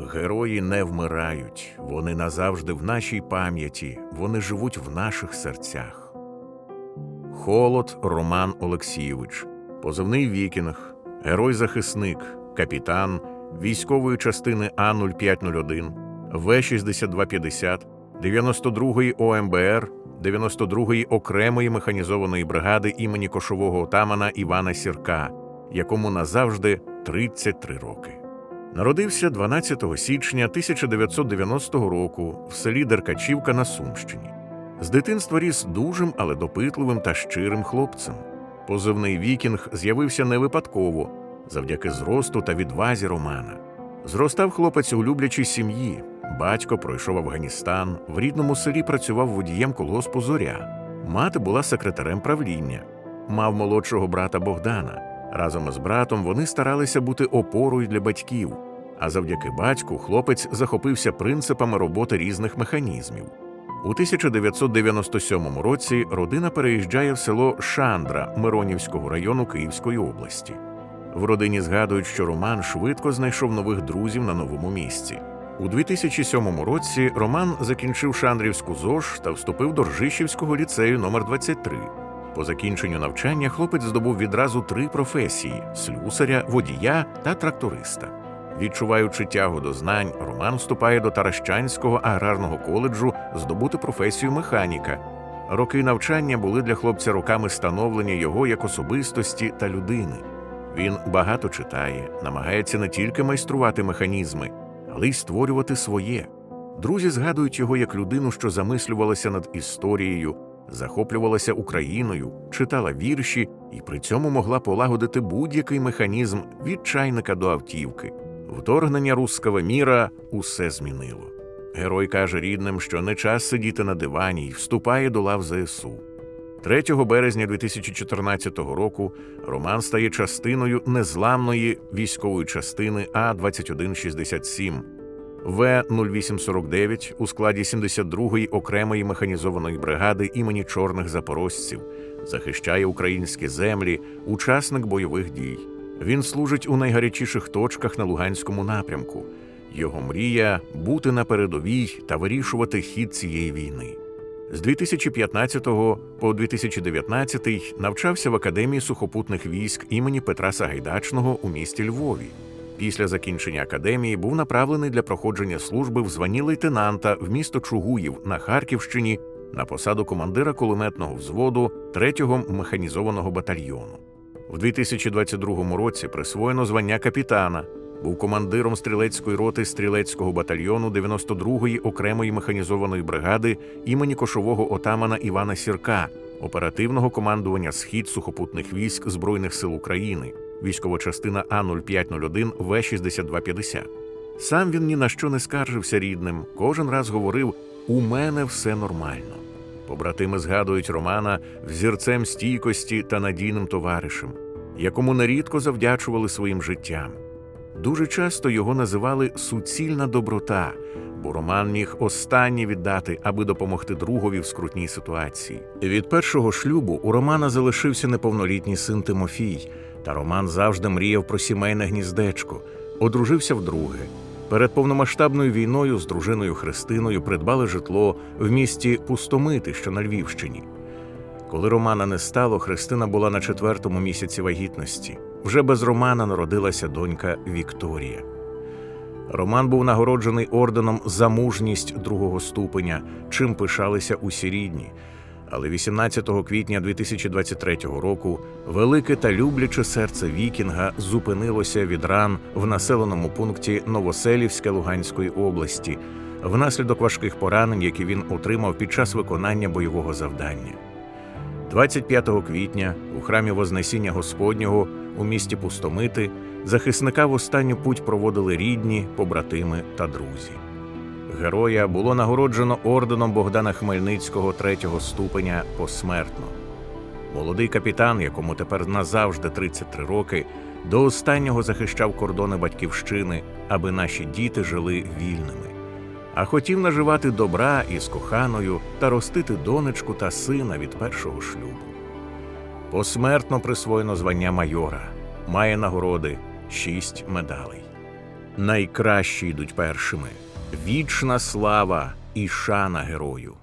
Герої не вмирають, вони назавжди в нашій пам'яті, вони живуть в наших серцях. Холод Роман Олексійович, позивний Вікінг, герой-захисник, капітан військової частини А0501, В6250, 92-ї ОМБР, 92-ї окремої механізованої бригади імені кошового отамана Івана Сірка, якому назавжди 33 роки. Народився 12 січня 1990 року в селі Деркачівка на Сумщині. З дитинства ріс дужим, але допитливим та щирим хлопцем. Позивний вікінг з'явився не випадково, завдяки зросту та відвазі Романа. Зростав хлопець у люблячій сім'ї. Батько пройшов Афганістан, в рідному селі працював водієм колгоспу Зоря. Мати була секретарем правління, мав молодшого брата Богдана. Разом із братом вони старалися бути опорою для батьків, а завдяки батьку хлопець захопився принципами роботи різних механізмів. У 1997 році родина переїжджає в село Шандра Миронівського району Київської області. В родині згадують, що Роман швидко знайшов нових друзів на новому місці. У 2007 році Роман закінчив Шандрівську ЗОЖ та вступив до Ржищівського ліцею номер 23 по закінченню навчання хлопець здобув відразу три професії: слюсаря, водія та тракториста. Відчуваючи тягу до знань, Роман вступає до Таращанського аграрного коледжу здобути професію механіка. Роки навчання були для хлопця роками становлення його як особистості та людини. Він багато читає, намагається не тільки майструвати механізми, але й створювати своє. Друзі згадують його як людину, що замислювалася над історією, захоплювалася Україною, читала вірші і при цьому могла полагодити будь-який механізм від чайника до автівки. Вторгнення руского міра усе змінило. Герой каже рідним, що не час сидіти на дивані і вступає до лав ЗСУ. 3 березня 2014 року Роман стає частиною незламної військової частини А-2167 В-0849 у складі 72-ї окремої механізованої бригади імені чорних запорожців, захищає українські землі, учасник бойових дій. Він служить у найгарячіших точках на Луганському напрямку. Його мрія бути на передовій та вирішувати хід цієї війни. З 2015 по 2019 навчався в Академії сухопутних військ імені Петра Сагайдачного у місті Львові. Після закінчення академії був направлений для проходження служби в званні лейтенанта в місто Чугуїв на Харківщині на посаду командира кулеметного взводу 3-го механізованого батальйону. В 2022 році присвоєно звання капітана. Був командиром стрілецької роти стрілецького батальйону 92-ї окремої механізованої бригади імені кошового отамана Івана Сірка, оперативного командування Схід сухопутних військ Збройних сил України, військова частина А0501 В6250. Сам він ні на що не скаржився рідним, кожен раз говорив: у мене все нормально. Побратими згадують Романа взірцем стійкості та надійним товаришем, якому нерідко завдячували своїм життям. Дуже часто його називали суцільна доброта, бо Роман міг останнє віддати, аби допомогти другові в скрутній ситуації. Від першого шлюбу у Романа залишився неповнолітній син Тимофій, та Роман завжди мріяв про сімейне гніздечко, одружився вдруге. Перед повномасштабною війною з дружиною Христиною придбали житло в місті Пустомити, що на Львівщині. Коли Романа не стало, Христина була на четвертому місяці вагітності. Вже без Романа народилася донька Вікторія. Роман був нагороджений орденом за мужність другого ступеня, чим пишалися усі рідні. Але 18 квітня 2023 року велике та любляче серце Вікінга зупинилося від ран в населеному пункті Новоселівське Луганської області внаслідок важких поранень, які він отримав під час виконання бойового завдання. 25 квітня у храмі Вознесіння Господнього у місті Пустомити захисника в останню путь проводили рідні, побратими та друзі. Героя було нагороджено орденом Богдана Хмельницького третього ступеня посмертно. Молодий капітан, якому тепер назавжди 33 роки, до останнього захищав кордони батьківщини, аби наші діти жили вільними. А хотів наживати добра із коханою та ростити донечку та сина від першого шлюбу. Посмертно присвоєно звання майора, має нагороди шість медалей. Найкращі йдуть першими. Вічна слава і шана герою.